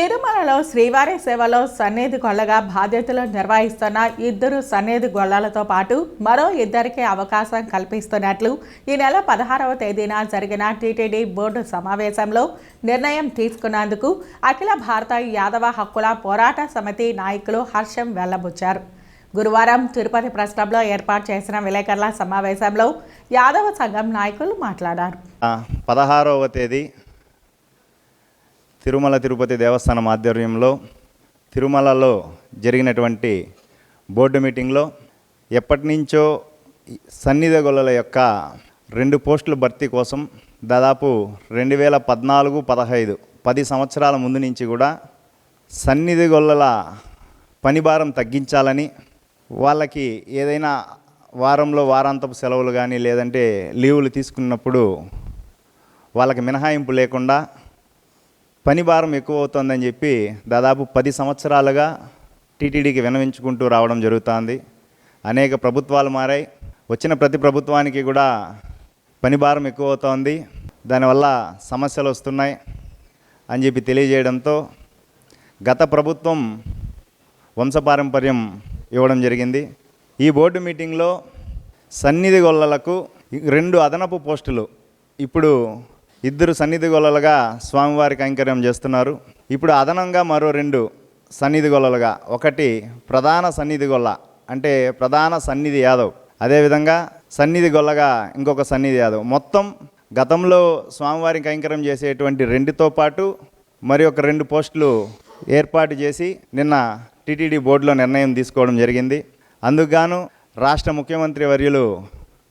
తిరుమలలో శ్రీవారి సేవలో సన్నిధి గొల్లగా బాధ్యతలు నిర్వహిస్తున్న ఇద్దరు సన్నిధి గొల్లలతో పాటు మరో ఇద్దరికి అవకాశం కల్పిస్తున్నట్లు ఈ నెల పదహారవ తేదీన జరిగిన టీటీడీ బోర్డు సమావేశంలో నిర్ణయం తీసుకున్నందుకు అఖిల భారత యాదవ హక్కుల పోరాట సమితి నాయకులు హర్షం వెల్లబుచ్చారు. గురువారం తిరుపతి ప్రెస్ క్లబ్లో ఏర్పాటు చేసిన విలేకరుల సమావేశంలో యాదవ సంఘం నాయకులు మాట్లాడారు. పదహారవ తేదీ తిరుమల తిరుపతి దేవస్థానం ఆధ్వర్యంలో తిరుమలలో జరిగినటువంటి బోర్డు మీటింగ్లో ఎప్పటి నుంచో సన్నిధగొల్లల సన్నిధి యొక్క రెండు పోస్టుల భర్తీ కోసం దాదాపు రెండు వేల పద్నాలుగు పదహైదు పది సంవత్సరాల ముందు నుంచి కూడా సన్నిధిగొల్లల పనిభారం తగ్గించాలని వాళ్ళకి ఏదైనా వారంలో వారాంతపు సెలవులు కానీ లేదంటే లీవులు తీసుకున్నప్పుడు వాళ్ళకి మినహాయింపు లేకుండా పని భారం ఎక్కువ అవుతుందని చెప్పి దాదాపు పది సంవత్సరాలుగా టీటీడీకి వినవించుకుంటూ రావడం జరుగుతోంది. అనేక ప్రభుత్వాలు మారాయి. వచ్చిన ప్రతి ప్రభుత్వానికి కూడా పని భారం ఎక్కువ అవుతోంది దానివల్ల సమస్యలు వస్తున్నాయి అని చెప్పి తెలియజేయడంతో గత ప్రభుత్వం వంశపారంపర్యం ఇవ్వడం జరిగింది. ఈ బోర్డు మీటింగ్లో సన్నిధి గొల్లలకు రెండు అదనపు పోస్టులు ఇప్పుడు ఇద్దరు సన్నిధి గొల్లలుగా స్వామివారి కైంకర్యం చేస్తున్నారు. ఇప్పుడు అదనంగా మరో రెండు సన్నిధి గొల్లలుగా ఒకటి ప్రధాన సన్నిధి గొల్ల అంటే ప్రధాన సన్నిధి యాదవ్. అదేవిధంగా సన్నిధి గొల్లగా ఇంకొక సన్నిధి యాదవ్. మొత్తం గతంలో స్వామివారి కైంకర్యం చేసేటువంటి రెండుతో పాటు మరి ఒక రెండు పోస్టులు ఏర్పాటు చేసి నిన్న టీటీడీ బోర్డులో నిర్ణయం తీసుకోవడం జరిగింది. అందుకుగాను రాష్ట్ర ముఖ్యమంత్రి వర్యులు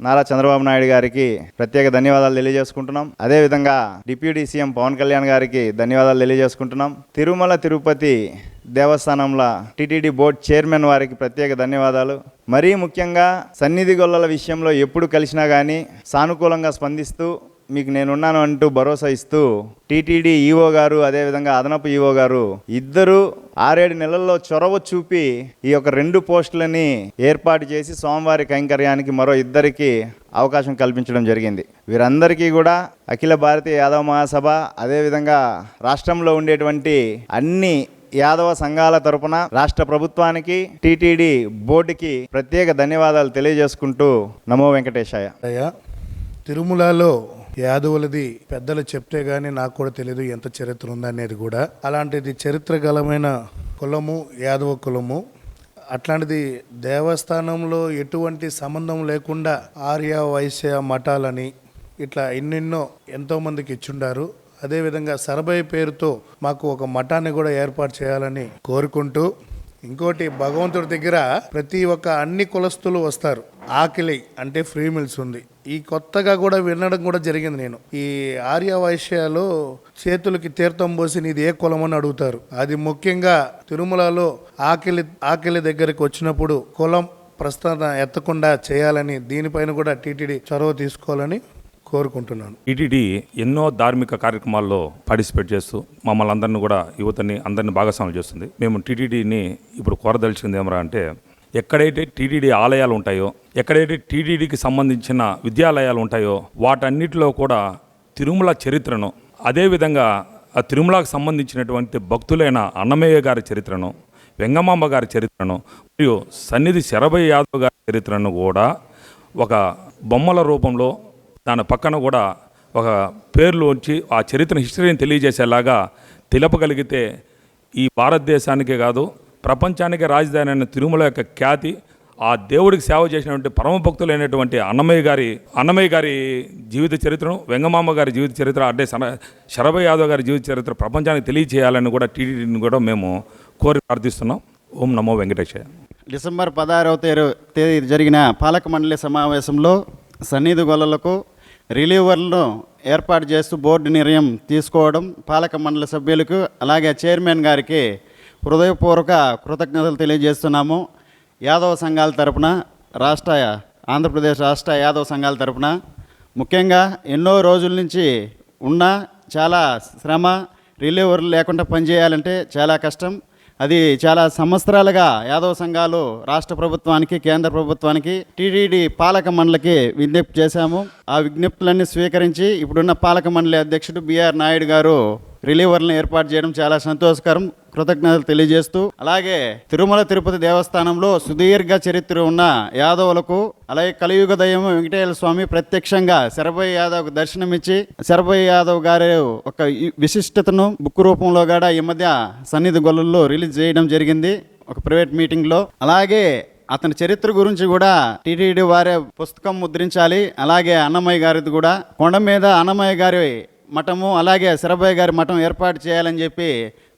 నారా చంద్రబాబు నాయుడు గారికి ప్రత్యేక ధన్యవాదాలు తెలియజేసుకుంటున్నాం. అదేవిధంగా డిప్యూటీ సీఎం పవన్ కళ్యాణ్ గారికి ధన్యవాదాలు తెలియజేసుకుంటున్నాం. తిరుమల తిరుపతి దేవస్థానంలో టీటీడీ బోర్డ్ చైర్మన్ వారికి ప్రత్యేక ధన్యవాదాలు. మరీ ముఖ్యంగా సన్నిధి గొల్లల విషయంలో ఎప్పుడు కలిసినా కానీ సానుకూలంగా స్పందిస్తూ మీకు నేనున్నాను అంటూ భరోసా ఇస్తూ టీటీడీ ఈఓ గారు అదేవిధంగా అదనపు ఈఓ గారు ఇద్దరు ఆరేడు నెలల్లో చొరవ చూపి ఈ యొక్క రెండు పోస్టులని ఏర్పాటు చేసి సోమవారి కైంకర్యానికి మరో ఇద్దరికి అవకాశం కల్పించడం జరిగింది. వీరందరికీ కూడా అఖిల భారతీయ యాదవ మహాసభ అదేవిధంగా రాష్ట్రంలో ఉండేటువంటి అన్ని యాదవ సంఘాల తరపున రాష్ట్ర ప్రభుత్వానికి టీటీడీ బోర్డుకి ప్రత్యేక ధన్యవాదాలు తెలియజేసుకుంటూ నమో వెంకటేశాయ. అయ్యా తిరుమలలో యాదవులది పెద్దలు చెప్తే గానీ నాకు కూడా తెలియదు ఎంత చరిత్ర ఉందనేది కూడా. అలాంటిది చరిత్ర గలమైన కులము యాదవ కులము అట్లాంటిది దేవస్థానంలో ఎటువంటి సంబంధం లేకుండా ఆర్య వైశ్య మఠాలని ఇట్లా ఎన్నెన్నో ఎంతో మందికి ఇచ్చుండారు. అదేవిధంగా సరబై పేరుతో మాకు ఒక మఠాన్ని కూడా ఏర్పాటు చేయాలని కోరుకుంటూ ఇంకోటి భగవంతుడి దగ్గర ప్రతి ఒక్క అన్ని కులస్తులు వస్తారు. ఆకలి అంటే ఫ్రీ మిల్స్ ఉంది. ఈ కొత్తగా కూడా వినడం కూడా జరిగింది నేను. ఈ ఆర్య వైశ్యాలు చేతులకి తీర్థం పోసి నీది ఏ కులం అని అడుగుతారు. అది ముఖ్యంగా తిరుమలలో ఆకలి ఆకలి దగ్గరికి వచ్చినప్పుడు కులం ప్రస్తావన ఎత్తకుండా చేయాలని దీనిపైన కూడా టీటీడీ చొరవ తీసుకోవాలని కోరుకుంటున్నాను. టీటీడీ ఎన్నో ధార్మిక కార్యక్రమాల్లో పార్టిసిపేట్ చేస్తూ మమ్మల్ని అందరిని కూడా యువతని అందరిని భాగస్వాములు చేస్తుంది. మేము టీటీడీని ఇప్పుడు కోరదలిచింది ఏమరా అంటే ఎక్కడైతే టీటీడీ ఆలయాలు ఉంటాయో ఎక్కడైతే టీటీడీకి సంబంధించిన విద్యాలయాలు ఉంటాయో వాటన్నిటిలో కూడా తిరుమల చరిత్రను అదేవిధంగా ఆ తిరుమలకు సంబంధించినటువంటి భక్తులైన అన్నమయ్య గారి చరిత్రను వెంగమాంబ గారి చరిత్రను మరియు సన్నిధి శరభయ్య యాదవ్ గారి చరిత్రను కూడా ఒక బొమ్మల రూపంలో దాని పక్కన కూడా ఒక పేర్లోంచి ఆ చరిత్ర హిస్టరీని తెలియజేసేలాగా తెలపగలిగితే ఈ భారతదేశానికే కాదు ప్రపంచానికి రాజధాని అయిన తిరుమల యొక్క ఖ్యాతి ఆ దేవుడికి సేవ చేసినటువంటి పరమ భక్తులైనటువంటి అన్నమయ్య గారి అన్నమయ్య గారి జీవిత చరిత్రను వెంగమామ గారి జీవిత చరిత్ర అంటే సన శరభయ్య యాదవ్ గారి జీవిత చరిత్ర ప్రపంచానికి తెలియచేయాలని కూడా టీటీడీని కూడా మేము కోరి ప్రార్థిస్తున్నాం. ఓం నమో వెంకటేశయ్య డిసెంబర్ పదహారవ తేదీ తేదీ జరిగిన పాలక మండలి సమావేశంలో సన్నిధి గొల్లలకు రిలీవర్లను ఏర్పాటు చేస్తూ బోర్డు నిర్ణయం తీసుకోవడం పాలక మండలి సభ్యులకు అలాగే చైర్మన్ గారికి హృదయపూర్వక కృతజ్ఞతలు తెలియజేస్తున్నాము. యాదవ సంఘాల తరపున రాష్ట్ర ఆంధ్రప్రదేశ్ రాష్ట్ర యాదవ సంఘాల తరపున ముఖ్యంగా ఎన్నో రోజుల నుంచి ఉన్న చాలా శ్రమ రిలీవర్లు లేకుండా పనిచేయాలంటే చాలా కష్టం. అది చాలా సంవత్సరాలుగా యాదవ సంఘాలు రాష్ట్ర ప్రభుత్వానికి కేంద్ర ప్రభుత్వానికి టీటీడీ పాలక మండలికి విజ్ఞప్తి చేశాము. ఆ విజ్ఞప్తులన్నీ స్వీకరించి ఇప్పుడున్న పాలక మండలి అధ్యక్షుడు బిఆర్ నాయుడు గారు రిలీవర్లను ఏర్పాటు చేయడం చాలా సంతోషకరం. కృతజ్ఞతలు తెలియజేస్తూ అలాగే తిరుమల తిరుపతి దేవస్థానంలో సుదీర్ఘ చరిత్ర ఉన్న యాదవులకు అలాగే కలియుగ దైవం వెంకటేశ్వర స్వామి ప్రత్యక్షంగా శరభయ్య యాదవ్ దర్శనమిచ్చి శరభయ్య యాదవ్ గారి ఒక ఈ విశిష్టతను బుక్ రూపంలో కూడా ఈ మధ్య సన్నిధి గొల్లల్లో రిలీజ్ చేయడం జరిగింది ఒక ప్రైవేట్ మీటింగ్లో. అలాగే అతని చరిత్ర గురించి కూడా టీటీడీ వారే పుస్తకం ముద్రించాలి అలాగే అన్నమయ్య గారిది కూడా. కొండ మీద అన్నమయ్య గారి మఠము అలాగే శరభయ్య గారి మఠం ఏర్పాటు చేయాలని చెప్పి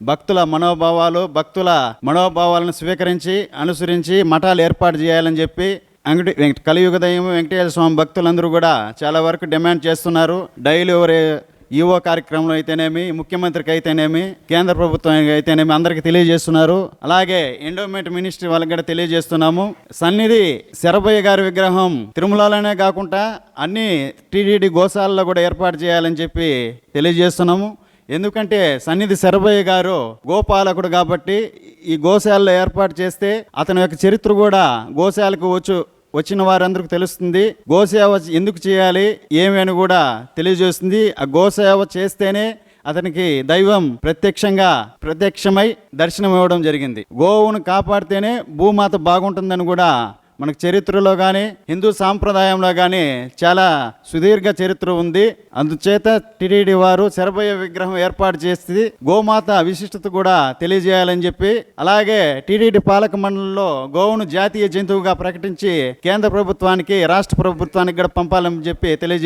భక్తుల మనోభావాలు భక్తుల మనోభావాలను స్వీకరించి అనుసరించి మఠాలు ఏర్పాటు చేయాలని చెప్పి అంగడి వెంకట కలియుగ దైవం వెంకటేశ్వర స్వామి భక్తులందరూ కూడా చాలా వరకు డిమాండ్ చేస్తున్నారు. డైలీ ఎవరి ఈవో కార్యక్రమంలో అయితేనేమి ముఖ్యమంత్రికి అయితేనేమి కేంద్ర ప్రభుత్వం అయితేనేమి అందరికీ తెలియజేస్తున్నారు. అలాగే ఎండోమెంట్ మినిస్ట్రీ వాళ్ళకి కూడా తెలియజేస్తున్నాము. సన్నిధి శరభయ్య గారి విగ్రహం తిరుమలలోనే కాకుండా అన్ని టీడీడీ గోశాలలో కూడా ఏర్పాటు చేయాలని చెప్పి తెలియజేస్తున్నాము. ఎందుకంటే సన్నిధి శరభయ్య గారు గోపాలకుడు కాబట్టి ఈ గోశాలలో ఏర్పాటు చేస్తే అతని యొక్క చరిత్ర కూడా గోశాలకు వచ్చు వచ్చిన వారందరికీ తెలుస్తుంది గోసేవ ఎందుకు చేయాలి ఏమి అని కూడా తెలియజేస్తుంది. ఆ గోసేవ చేస్తేనే అతనికి దైవం ప్రత్యక్షంగా ప్రత్యక్షమై దర్శనం ఇవ్వడం జరిగింది. గోవును కాపాడితేనే భూమాత బాగుంటుందని కూడా మనకు చరిత్రలో కానీ హిందూ సాంప్రదాయంలో కానీ చాలా సుదీర్ఘ చరిత్ర ఉంది. అందుచేత టిడిడి వారు శరభయ్య విగ్రహం ఏర్పాటు చేసి గోమాత విశిష్టత కూడా తెలియజేయాలని చెప్పి అలాగే టిడిడి పాలక మండలిలో గోవును జాతీయ జంతువుగా ప్రకటించి కేంద్ర ప్రభుత్వానికి రాష్ట్ర ప్రభుత్వానికి కూడా పంపాలని చెప్పి తెలియజే